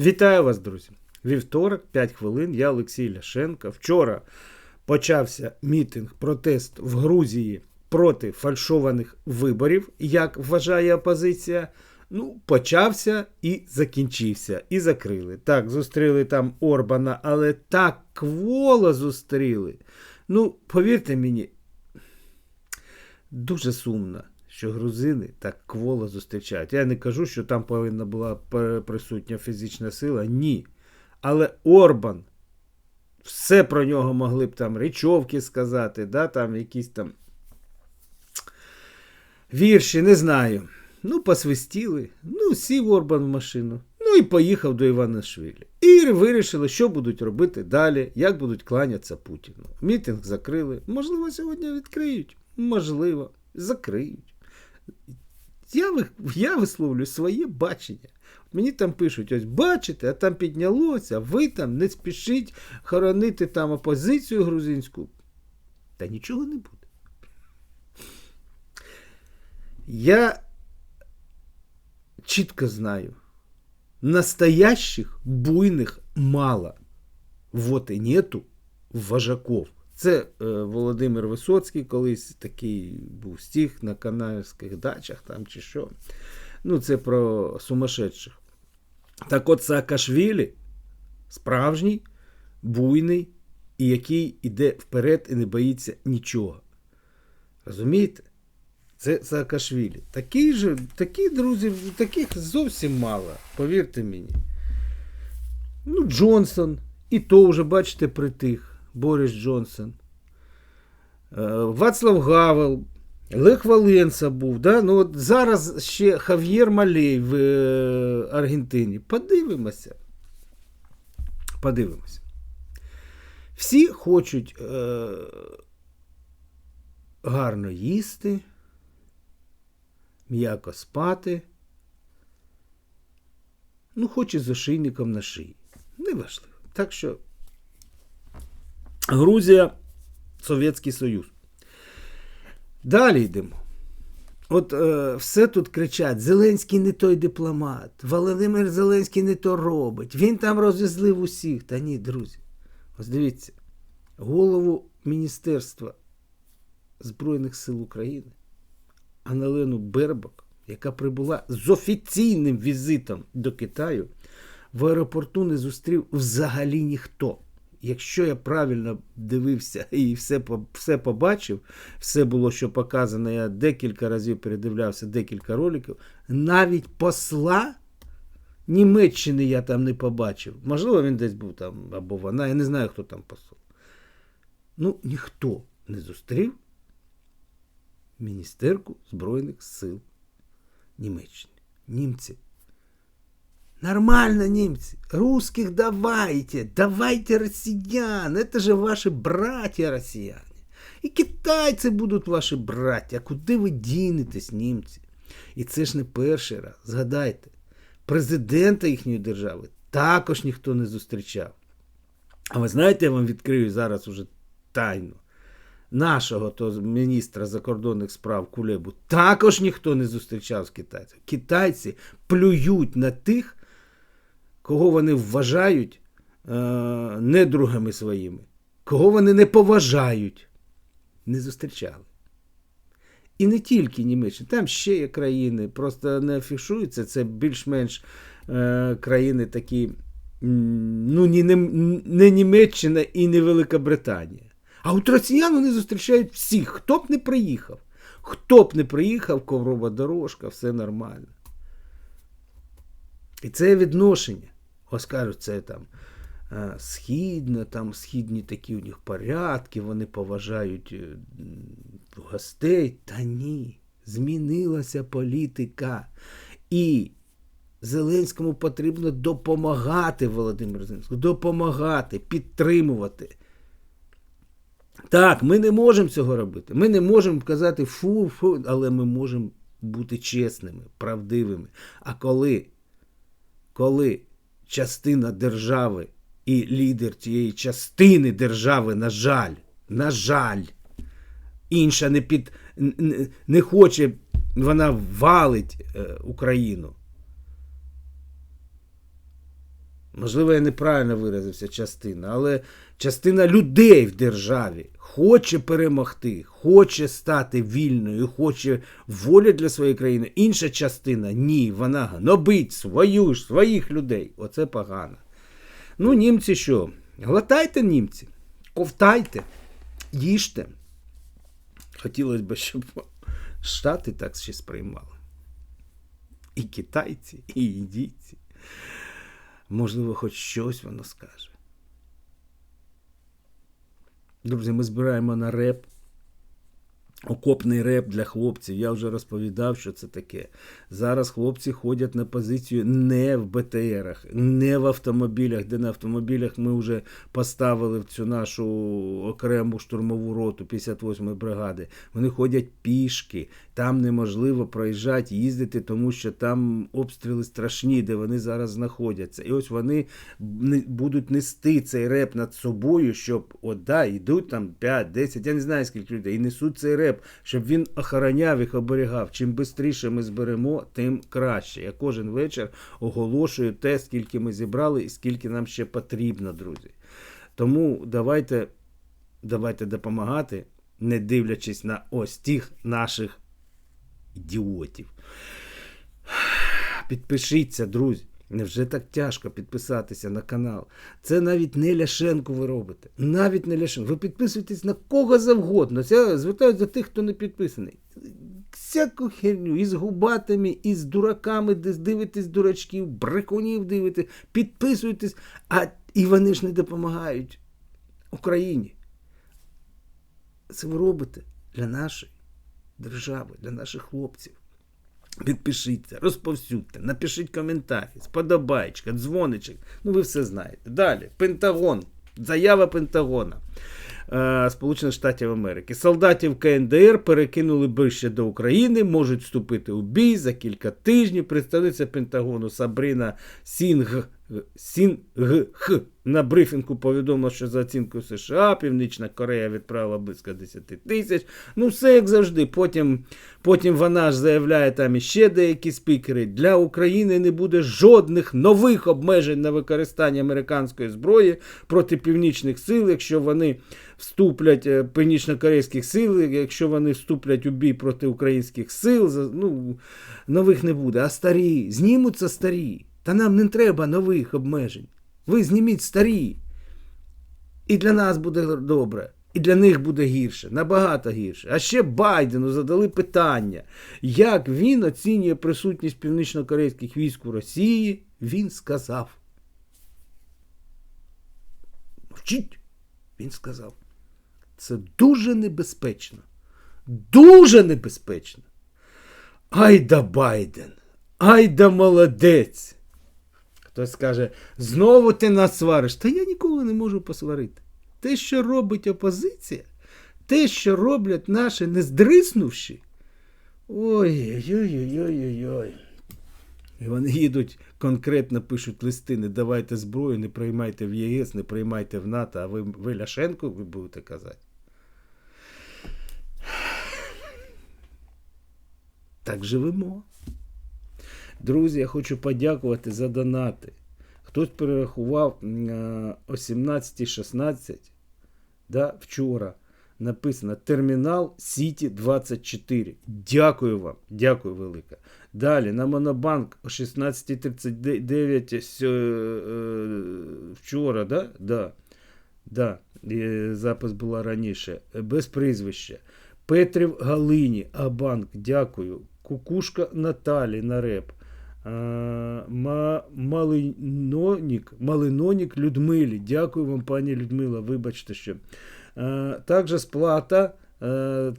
Вітаю вас, друзі! Вівторок, 5 хвилин. Я Олексій Ляшенко. Вчора почався мітинг, протест в Грузії проти фальшованих виборів, як вважає опозиція. Ну, почався і закінчився, і закрили. Так, зустріли там Орбана, але так кволо зустріли. Ну, повірте мені, дуже сумно, що грузини так кволо зустрічають. Я не кажу, що там повинна була присутня фізична сила. Ні. Але Орбан, все про нього могли б там речовки сказати, да, там якісь там вірші, не знаю. Ну, посвистіли. Ну, сів Орбан в машину. Ну і поїхав до Іванашвілі. І вирішили, що будуть робити далі, як будуть кланятися Путіну. Мітинг закрили. Можливо, сьогодні відкриють. Можливо, закриють. Я, я висловлюю своє бачення. Мені там пишуть, ось бачите, а там піднялося, ви там не спішіть хоронити там опозицію грузинську. Та нічого не буде. Я чітко знаю, настоящих буйних мало. Вот і нету вожаков. Це е, Володимир Висоцький, колись такий був стих на канадських дачах там чи що. Ну, це про сумасшедших. Так от Саакашвілі справжній, буйний, і який іде вперед і не боїться нічого. Розумієте? Це Саакашвілі. Такі же, такі друзі, таких зовсім мало, повірте мені. Ну, Джонсон, і то вже, бачите, притих. Борис Джонсон. Е, Вацлав Гавел, Лех Валенса був. Да? Ну, от зараз ще Хав'єр Малей в е, Аргентині. Подивимося. Подивимося. Всі хочуть е, гарно їсти, м'яко спати. Ну, хоч і з ошейником на шиї. Неважливо. Так що Грузія, Совєтський Союз. Далі йдемо. От е, все тут кричать: Зеленський не той дипломат, Володимир Зеленський не то робить, він там розізлив усіх. Та ні, друзі. Ось дивіться, голову Міністерства Збройних сил України Аналену Бербак, яка прибула з офіційним візитом до Китаю, в аеропорту не зустрів взагалі ніхто. Якщо я правильно дивився і все, все побачив, все було, що показано, я декілька разів передивлявся декілька роликів, навіть посла Німеччини я там не побачив. Можливо, він десь був там або вона, я не знаю, хто там посол. Ну, ніхто не зустрів міністерку Збройних сил Німеччини. Німці Нормально, немцы. Русских давайте. Давайте россиян. Это же ваши братья россияне. І китайці будуть ваші браття. Куди ви дінетесь, німці? І це ж не перший раз. Згадайте, президента їхньої держави також ніхто не зустрічав. А ви знаєте, я вам відкрию зараз уже тайну. Нашого то міністра закордонних справ Кулебу також ніхто не зустрічав з китайцями. Китайці плюють на тих, кого вони вважають е, недругами своїми, кого вони не поважають, не зустрічали. І не тільки Німеччина, там ще є країни, просто не афішуються. Це більш-менш е, країни такі, ну, ні, не, не Німеччина і не Велика Британія. А от росіян вони зустрічають всіх, хто б не приїхав. Хто б не приїхав, коврова дорожка, все нормально. І це відношення. Ось кажуть, це там е, східно, там східні такі у них порядки, вони поважають е, гостей. Та ні, змінилася політика. І Зеленському потрібно допомагати Володимиру Зеленському, допомагати, підтримувати. Так, ми не можемо цього робити. Ми не можемо казати фу, фу, але ми можемо бути чесними, правдивими. А коли, коли частина держави і лідер тієї частини держави, на жаль, на жаль, інша не під не хоче, вона валить е, Україну. Можливо, я неправильно виразився частина, але частина людей в державі хоче перемогти, хоче стати вільною, хоче волі для своєї країни. Інша частина ні, вона гнобить свою ж, своїх людей. Оце погано. Ну, німці що? Глотайте німці, ковтайте, їжте. Хотілося б, щоб Штати так ще сприймали. І китайці, і індійці. Можливо, хоч щось воно скаже. Друзі, ми збираємо на реп. Окопний реп для хлопців. Я вже розповідав, що це таке. Зараз хлопці ходять на позицію не в БТРах, не в автомобілях, де на автомобілях ми вже поставили в цю нашу окрему штурмову роту 58-ї бригади. Вони ходять пішки. Там неможливо проїжджати, їздити, тому що там обстріли страшні, де вони зараз знаходяться. І ось вони будуть нести цей реп над собою, щоб от, да, йдуть там 5-10, я не знаю скільки людей, і несуть цей реп, щоб він охороняв їх, оберігав. Чим швидше ми зберемо, тим краще. Я кожен вечір оголошую те, скільки ми зібрали і скільки нам ще потрібно, друзі. Тому давайте, давайте допомагати, не дивлячись на ось тих наших ідіотів. Підпишіться, друзі. Невже так тяжко підписатися на канал? Це навіть не Ляшенко ви робите. Навіть не Ляшенко. Ви підписуєтесь на кого завгодно. Це звертаюся до тих, хто не підписаний. Всяку херню, і з губатами, і з дураками, де дивитесь дурачків, брехунів дивитесь, підписуєтесь, а і вони ж не допомагають Україні. Це ви робите для нашої держави, для наших хлопців. Підпишіться, розповсюдьте, напишіть коментарі, сподобайчика, дзвоничок. Ну, ви все знаєте. Далі, Пентагон. Заява Пентагона е, Сполучених Штатів Америки. Солдатів КНДР перекинули ближче до України, можуть вступити у бій за кілька тижнів. Представниця Пентагону Сабріна Сінг. Сінгх на брифінгу повідомила, що за оцінкою США Північна Корея відправила близько 10 тисяч. Ну, все як завжди. Потім потім вона ж заявляє там іще деякі спікери. Для України не буде жодних нових обмежень на використання американської зброї проти північних сил, якщо вони вступлять е, північно-корейських сил, якщо вони вступлять у бій проти українських сил, ну, нових не буде. А старі знімуться старі. Та нам не треба нових обмежень. Ви зніміть старі. І для нас буде добре, і для них буде гірше, набагато гірше. А ще Байдену задали питання, як він оцінює присутність північно-корейських військ у Росії. Він сказав. Мовчіть, він сказав. Це дуже небезпечно. Дуже небезпечно. Ай да Байден! Ай да молодець! Хтось скаже, знову ти нас свариш. Та я ніколи не можу посварити. Те, що робить опозиція, те, що роблять наші нездриснувші. Ой-ой-ой-ой-ой-ой. І вони їдуть конкретно пишуть листи, не давайте зброю, не приймайте в ЄС, не приймайте в НАТО, а ви, ви Ляшенко ви будете казати. Так живемо. Друзі, я хочу подякувати за донати. Хтось перерахував о 17.16 да, вчора. Написано Термінал Сіті 24. Дякую вам, дякую велике. Далі на Монобанк о 16.39 е, е, вчора, да? Да. Да. Запис була раніше. Без прізвища. Петрів Галині, Абанк, дякую. Кукушка Наталі на реп. Малинонік, Малинонік Людмилі. Дякую вам, пані Людмила. Вибачте, що. Також сплата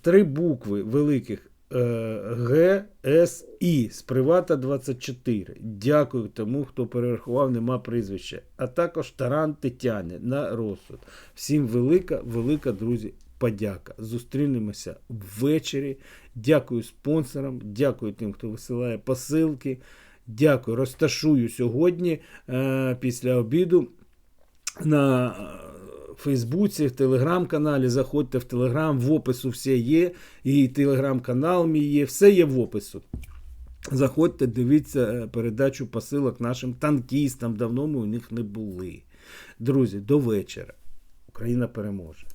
три букви великих Г, С, І з Привата 24. Дякую тому, хто перерахував, нема прізвища. А також Таран Тетяни на розсуд. Всім велика, велика, друзі, подяка. Зустрінемося ввечері. Дякую спонсорам, дякую тим, хто висилає посилки. Дякую. Розташую сьогодні е, після обіду на е, Фейсбуці, в телеграм-каналі. Заходьте в Телеграм, в опису все є. І телеграм-канал мій є, все є в опису. Заходьте, дивіться е, передачу посилок нашим танкістам. Давно ми у них не були. Друзі, до вечора. Україна переможе.